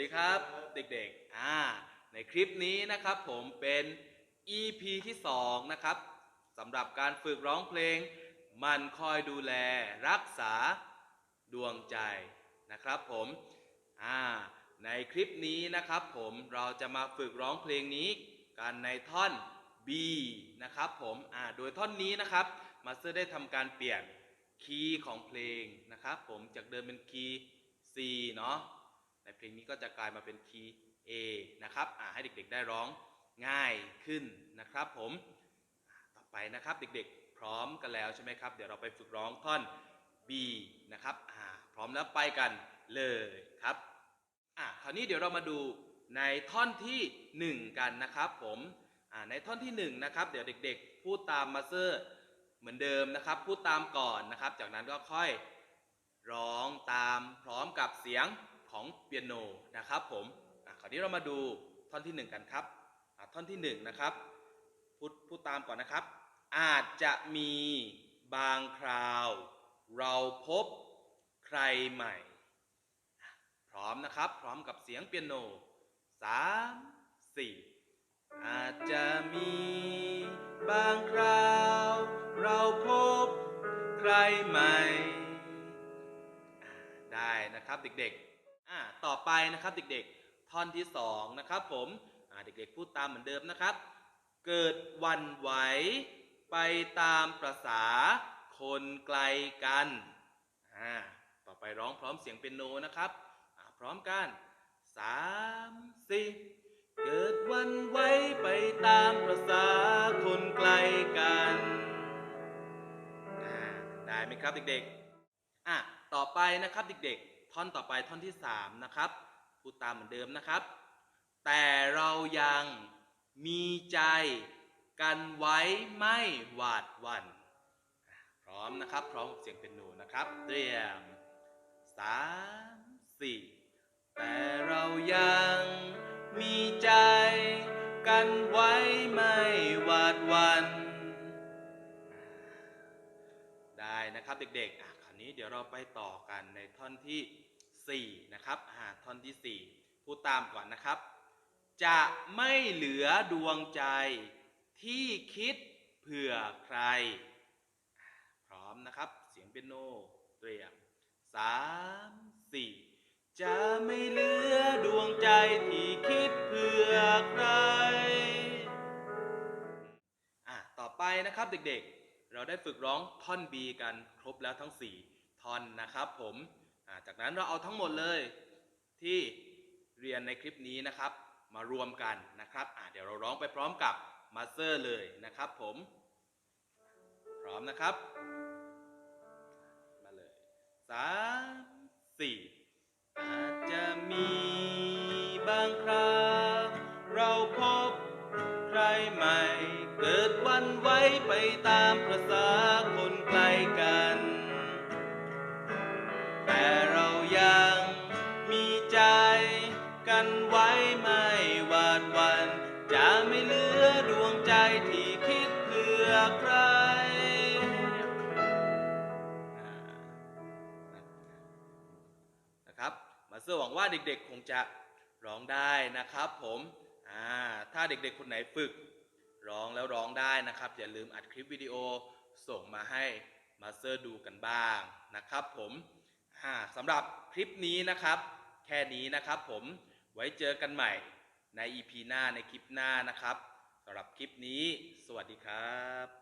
ดีครับเด็กๆอ่าในคลิปนี้นะครับผมเป็น EP ที่ 2 นะครับสำหรับการฝึกร้องเพลง มันคอยดูแลรักษาดวงใจนะครับผมอ่าในคลิปนี้นะครับผมเราจะมาฝึกร้องเพลงนี้กันในท่อน B นะครับผมอ่าโดยท่อนนี้นะครับมาสเตอร์ได้ทำการเปลี่ยนคีย์ของเพลงนะครับผมจากเดิมเป็นคีย์ C เนาะ ในเพลงนี้ก็จะกลายมาเป็นคีย์ A นะครับให้เด็กๆได้ร้องง่ายขึ้นนะครับผมต่อไปนะครับเด็กๆ พร้อมกันแล้วใช่ไหมครับ เดี๋ยวเราไปฝึกร้องท่อน B นะครับพร้อมแล้วไปกันเลยครับอะคราวนี้เดี๋ยวเรามาดูในท่อนทีหนึ่1 กันนะครับผมในท่อนที่1นะครับเดี๋ยวเด็ก ๆ พูดตามมาเซอร์เหมือนเดิมนะครับ พูดตามก่อนนะครับ จากนั้นก็ค่อยร้องตามพร้อมกับเสียง ของเปียโนนะครับผมคราวนี้เรามาดูท่อนที่ 1 กันครับท่อนที่ 1 นะครับพูดพูดตามก่อนนะครับ อาจจะมีบางคราว เราพบใครใหม่ พร้อมนะครับ พร้อมกับเสียงเปียโนสามสี่อาจจะมีบางคราว เราพบใครใหม่ ได้นะครับเด็กๆ อ่าต่อไปนะครับเด็กๆ ท่อนที่สองนะครับผมอ่าเด็กๆพูดตามเหมือนเดิมนะครับ เกิดวันไหว ไปตามประษาคนไกลกันอ่าต่อไปร้องพร้อมเสียงเปียโนนะครับอะพร้อมกันสามสี่เกิดวันไว้ไปตามประษาคนไกลกันอ่าได้ไหมครับเด็กๆอะต่อไปนะครับเด็กๆ ท่อนต่อไปท่อนที่สามนะครับพูดตามเหมือนเดิมนะครับ แต่เรายังมีใจกันไว้ไม่หวาดหวั่นอะพร้อมนะครับ พร้อมเสียงเป็นหนนะครับ เตรียมสามสี่แต่เรายัง นะครับเด็กๆอะคราวนี้เดี๋ยวเราไปต่อกันในท่อนที่ 4 นะครับอ่าท่อนที่ 4 พูดตามก่อนนะครับ จะไม่เหลือดวงใจที่คิดเผื่อใคร พร้อมนะครับเสียงเปียโนเตรียมสามสี่จะไม่เหลือดวงใจที่คิดเพื่อใครอะต่อไปนะครับเด็กๆ เราได้ฝึกร้องท่อน B กันครบแล้วทั้ง 4 ท่อนนะครับผมจากนั้นเราเอาทั้งหมดเลยที่เรียนในคลิปนี้นะครับ มารวมกันนะครับเดี๋ยวเราร้องไปพร้อมกับมาสเตอร์เลยนะครับผม พร้อมนะครับ มาเลยสามสี่อาจจะมีบางคราเราพบใครใหม่ ไว้ไปตามประษาคนไกลกัน แต่เรายังมีใจกันไว้ไม่หวาดวัน จะไม่เหลือดวงใจที่คิดเพื่อใคร นะครับ มาเซอร์หวังว่าเด็กๆคงจะร้องได้นะครับผม อ่า ถ้าเด็กๆคนไหนฝึก ร้องแล้วร้องได้นะครับ อย่าลืมอัดคลิปวิดีโอส่งมาให้มาสเตอร์ดูกันบ้างนะครับ ผมสำหรับคลิปนี้นะครับ แค่นี้นะครับ ผมไว้เจอกันใหม่ใน EP หน้าในคลิปหน้านะครับสำหรับคลิปนี้ สวัสดีครับ